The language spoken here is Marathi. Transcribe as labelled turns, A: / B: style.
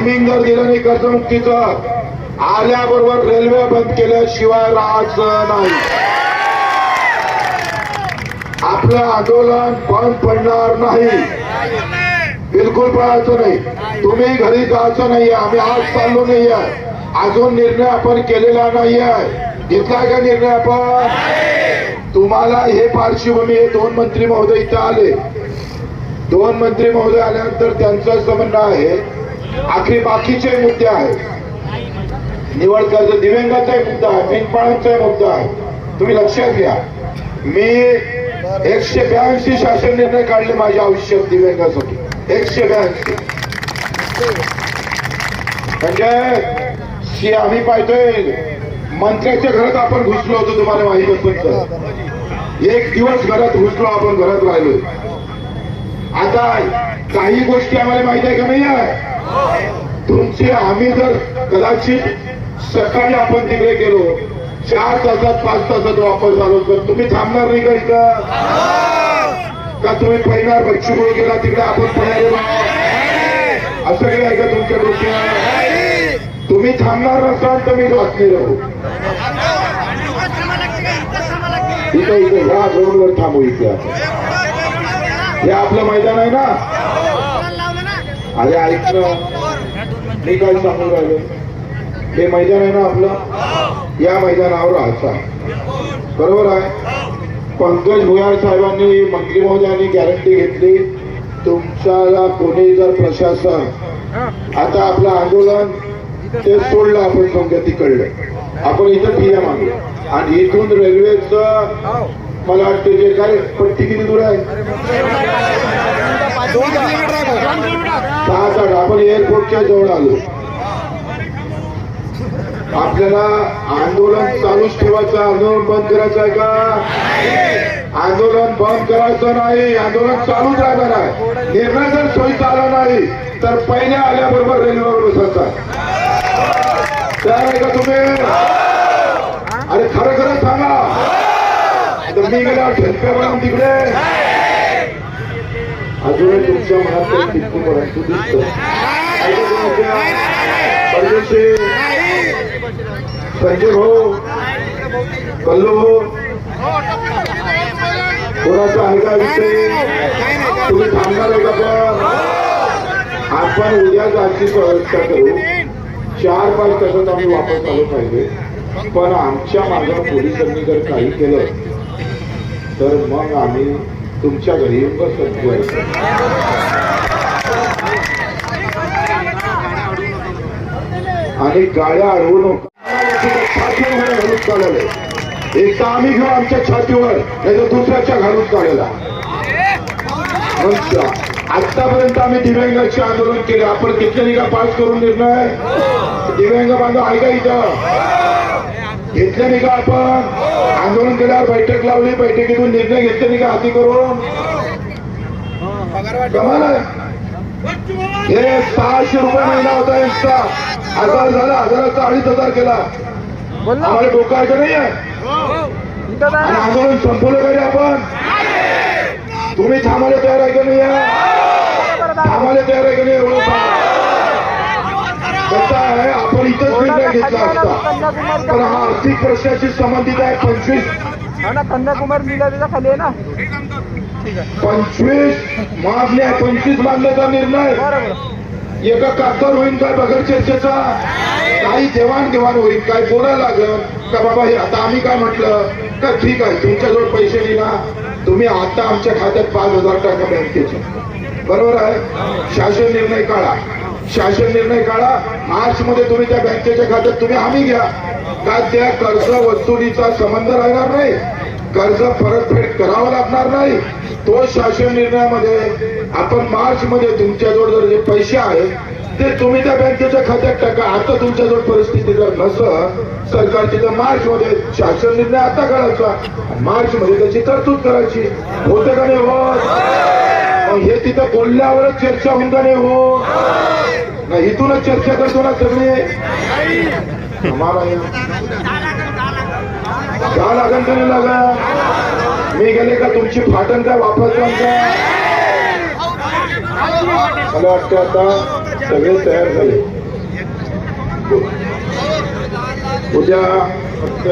A: टायमिंग जर दिलं नाही कर्जमुक्तीचं. आल्याबरोबर रेल्वे बंद केल्याशिवाय राहायचं नाही. आपलं आंदोलन बंद पडणार नाही. बिलकुल पळायचं नाही. तुम्ही घरी जायचं नाहीये. आम्ही आज चाललो नाहीये. अजून निर्णय आपण केलेला नाहीये. घेतलाय का निर्णय आपण? तुम्हाला हे पार्श्वभूमी हे दोन मंत्री महोदय इथं आले. दोन मंत्री महोदय आल्यानंतर त्यांचं असं म्हणणं आहे. आखरी बाकीचे मुद्दे आहेत. निवड कर्ज दिव्यांगाचा मुद्दा आहे मेंढपाळांचा मुद्दा आहे तुम्ही लक्षात घ्या. मी एकशे ब्याऐंशी शासन निर्णय काढले माझ्या आयुष्यात दिव्यांगासाठी. एकशे ब्याऐंशी. म्हणजे आम्ही पाहतोय मंत्र्याच्या घरात आपण घुसलो होतो तुम्हाला माहीत असेल एक दिवस घरात घुसलो आपण घरात राहिलो आता काही गोष्टी आम्हाला माहीत आहे का नाही? आहे तुमचे आम्ही जर कदाचित सकाळी आपण तिकडे गेलो चार तासात पाच तासात वापस आलो तर तुम्ही थांबणार नाही का इथं? का तुम्ही पहिला बच्चूमुळे गेला तिकडे आपण असं काही आहे का तुमच्या गोष्टी तुम्ही थांबणार नसाल तर मी वाचले राहू. इथं इथं ह्या रोडवर थांबू इथे. आपण. हे आपलं मैदान आहे ना? अरे ऐकलं मी काय सांगू राहिलो? हे मैदान आहे ना आपलं? या मैदानावर राहायचा बरोबर आहे? पंकज भुयार साहेबांनी मंत्री महोदयांनी गॅरंटी घेतली. तुमच्याला कोणी जर प्रशासन आता आपलं आंदोलन ते सोडलं आपण समजा तिकडलं. आपण इथं ठिया मागलो आणि इथून रेल्वेचं मला वाटतं जे काय पट्टी किती दूर आहे? सहा आपण एअरपोर्टच्या जवळ आलो आपल्याला आंदोलन चालूच ठेवायचं आंदोलन बंद करायचं आहे का? आंदोलन बंद करायचं नाही आंदोलन चालूच राहणार आहे. निर्णय जर सोयीचा आला नाही तर पहिले आल्याबरोबर रेल्वेवर बसायचा तयार आहे का तुम्ही? अरे खरं खरं सांगा. तर मी गेल्यावर ठेपे तिकडे. अजूनही तुमच्या मनात काही टिपू परंतु दिसतं? संजय भाऊ कल्लू भाऊ कोणाचा आहे का विषय? तुम्ही थांबणार का पण? आपण उद्या जायची व्यवस्था करू. चार पाच तासात आम्ही वापस आलो पाहिजे. पण आमच्या मागं पोलिसांनी जर काही केलं तर मग आम्ही तुमच्या घरी बसतो बसत आणि गाड्या अडवू नका. छातीवर घालून चालवले एक तर आम्ही घेऊ आमच्या छातीवर नाही तर दुसऱ्याच्या घालून चालवला. आतापर्यंत आम्ही दिव्यांगाचे आंदोलन केले. आपण घेतले निघा पास करून निर्णय? दिव्यांग बांधव ऐका इथं. घेतले नाही का आपण. आंदोलन केल्यावर बैठक लावली बैठकीतून निर्णय घेतले नाही का हाती करून. कमाल हे सहाशे रुपये महिना होता यांचा. हजार झाला हजाराचा अडीच हजार केला. आम्हाला डोकं आहे का नाही आहे. आंदोलन संपवलं रे आपण. तुम्ही थांबायला तयार आहे का नाही? थांबायला तयार आहे का नाही? एवढं. कसं आहे? इथंच निर्णय घेतला असता. पण हा आर्थिक प्रश्नाशी संबंधित आहे पंचवीस.
B: कन्याकुमारी लीला त्याच्याखाली आहे ना.
A: पंचवीस मागणी आहे पंचवीस मागण्याचा निर्णय. एका कागदावर होईल काय बगर चर्चेचा? काही देवाणघेवाण होईल काय बोलायला लागलं. का बाबा हे आता आम्ही काय म्हटलं? का ठीक आहे तुमच्याजवळ पैसे नाही ना. तुम्ही आता आमच्या खात्यात पाच हजार टाका बँकेचे बरोबर आहे? शासन निर्णय काढा. शासन निर्णय काढा. मार्च मध्ये तुम्ही त्या बँकेच्या खात्यात तुम्ही हमी घ्या. का त्या कर्ज वसुलीचा संबंध राहणार नाही? कर्ज परतफेड करावं लागणार नाही. तो शासन निर्णयामध्ये आपण मार्च मध्ये तुमच्याजवळ जर जे पैसे आहेत ते तुम्ही त्या बँकेच्या खात्यात टाका. आता तुमच्याजवळ परिस्थिती जर नसं सरकारची तर मार्च मध्ये शासन निर्णय आता करायचा मार्च मध्ये त्याची तरतूद करायची. होतं का नाही होत? हे तिथं बोलल्यावरच चर्चा होऊन का नाही हो नाही इथूनच चर्चा करतो ना सगळे का लागन का लागन तरी लागा. मी गेले का तुमची फाटण काय वापरतो का मला वाटतं आता सगळे तयार झाले. उद्या फक्त